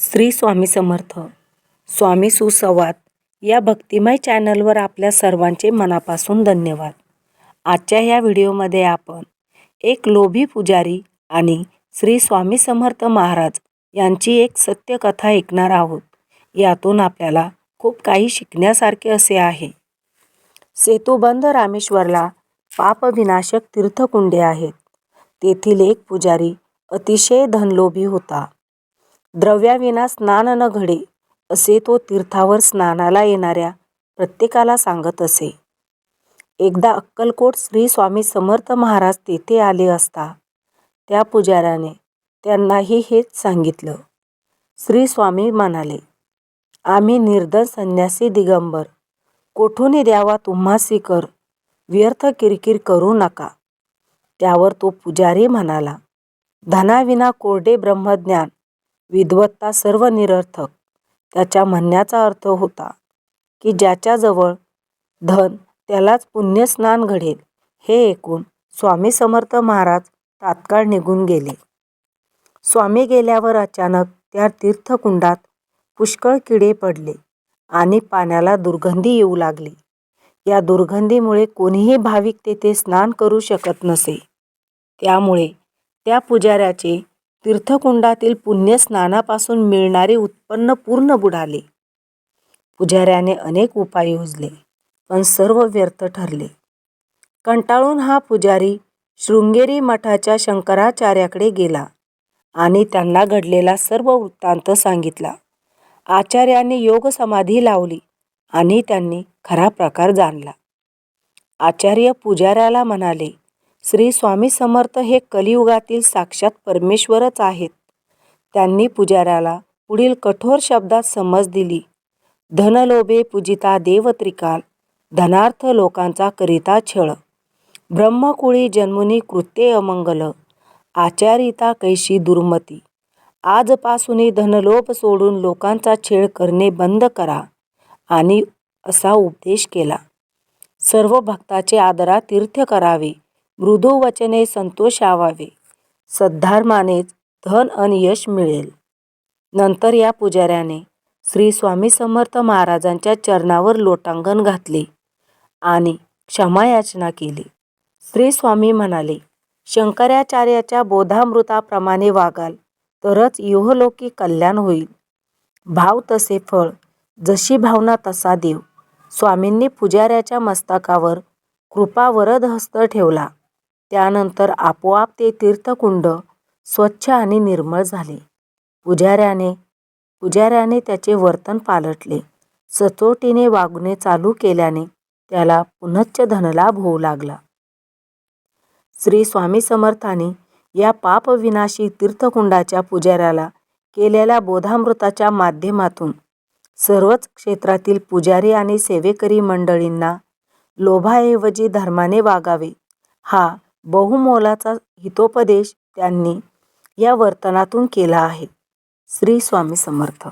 श्री स्वामी समर्थ. स्वामी सुसंवाद. या भक्तिमय चॅनलवर आपल्या सर्वांचे मनापासून धन्यवाद. आजच्या ह्या व्हिडिओमध्ये आपण एक लोभी पुजारी आणि श्री स्वामी समर्थ महाराज यांची एक सत्यकथा ऐकणार आहोत. यातून आपल्याला खूप काही शिकण्यासारखे असे आहे. सेतुबंध रामेश्वरला पापविनाशक तीर्थकुंडे आहेत. तेथील एक पुजारी अतिशय धनलोभी होता. द्रव्याविना स्नान न घडे असे तो तीर्थावर स्नानाला येणाऱ्या प्रत्येकाला सांगत असे. एकदा अक्कलकोट श्री स्वामी समर्थ महाराज तेथे आले असता त्या पुजाऱ्याने त्यांनाही हेच सांगितलं. श्री स्वामी म्हणाले आम्ही निर्धन संन्यासी दिगंबर कोठूनही द्यावा तुम्हा स्वीकर व्यर्थ किरकिर करू नका. त्यावर तो पुजारी म्हणाला धनाविना कोरडे ब्रह्मज्ञान विद्वत्ता सर्व निरर्थक. त्याच्या म्हणण्याचा अर्थ होता की ज्याच्याजवळ धन त्यालाच पुण्यस्नान घडेल हे ऐकून स्वामी समर्थ महाराज तात्काळ निघून गेले. स्वामी गेल्यावर अचानक त्या तीर्थकुंडात पुष्कळ किडे पडले आणि पाण्याला दुर्गंधी येऊ लागली. या दुर्गंधीमुळे कोणीही भाविक तेथे स्नान करू शकत नसे. त्यामुळे त्या पुजाऱ्याचे तीर्थकुंडातील पुण्यस्नानापासून मिळणारे उत्पन्न पूर्ण बुडाले. पुजाऱ्याने अनेक उपाय योजले पण सर्व व्यर्थ ठरले. कंटाळून हा पुजारी शृंगेरी मठाच्या शंकराचार्याकडे गेला आणि त्यांना घडलेला सर्व वृत्तांत सांगितला. आचार्याने योग समाधी लावली आणि त्यांनी खरा प्रकार जाणला. आचार्य पुजाऱ्याला म्हणाले श्री स्वामी समर्थ हे कलियुगातील साक्षात परमेश्वरच आहेत. त्यांनी पुजाऱ्याला पुढील कठोर शब्दात समज दिली. धनलोभे पूजिता देवत्रिकाल धनार्थ लोकांचा करिता छळ. ब्रह्मकुळी जन्मुनी कृत्ये अमंगल आचारिता कैशी दुर्मती. आजपासूनही धनलोभ सोडून लोकांचा छेळ करणे बंद करा आणि असा उपदेश केला. सर्व भक्ताचे आदरा तीर्थ करावे. मृदू वचने संतोष आवावे सद्धार्मानेच धन आणि यश मिळेल. नंतर या पुजाऱ्याने श्री स्वामी समर्थ महाराजांच्या चरणावर लोटांगण घातले आणि क्षमायाचना केली. श्री स्वामी म्हणाले शंकराचार्याच्या बोधामृताप्रमाणे वागाल तरच इहलोकी कल्याण होईल. भाव तसे फळ जशी भावना तसा देव. स्वामींनी पुजाऱ्याच्या मस्तकावर कृपावरद हस्त ठेवला. त्यानंतर आपोआप ते तीर्थकुंड स्वच्छ आणि निर्मळ झाले. पुजाऱ्याने पुजाऱ्याने त्याचे वर्तन पालटले. सचोटीने वागणे चालू केल्याने त्याला पुनश्च धनलाभ होऊ लागला. श्री स्वामी समर्थांनी या पापविनाशी तीर्थकुंडाच्या पुजाऱ्याला केलेल्या बोधामृताच्या माध्यमातून सर्वच क्षेत्रातील पुजारी आणि सेवेकरी मंडळींना लोभाऐवजी धर्माने वागावे हा बहुमोलाचा हितोपदेश त्यांनी या वर्तनातून केला आहे. श्री स्वामी समर्थ.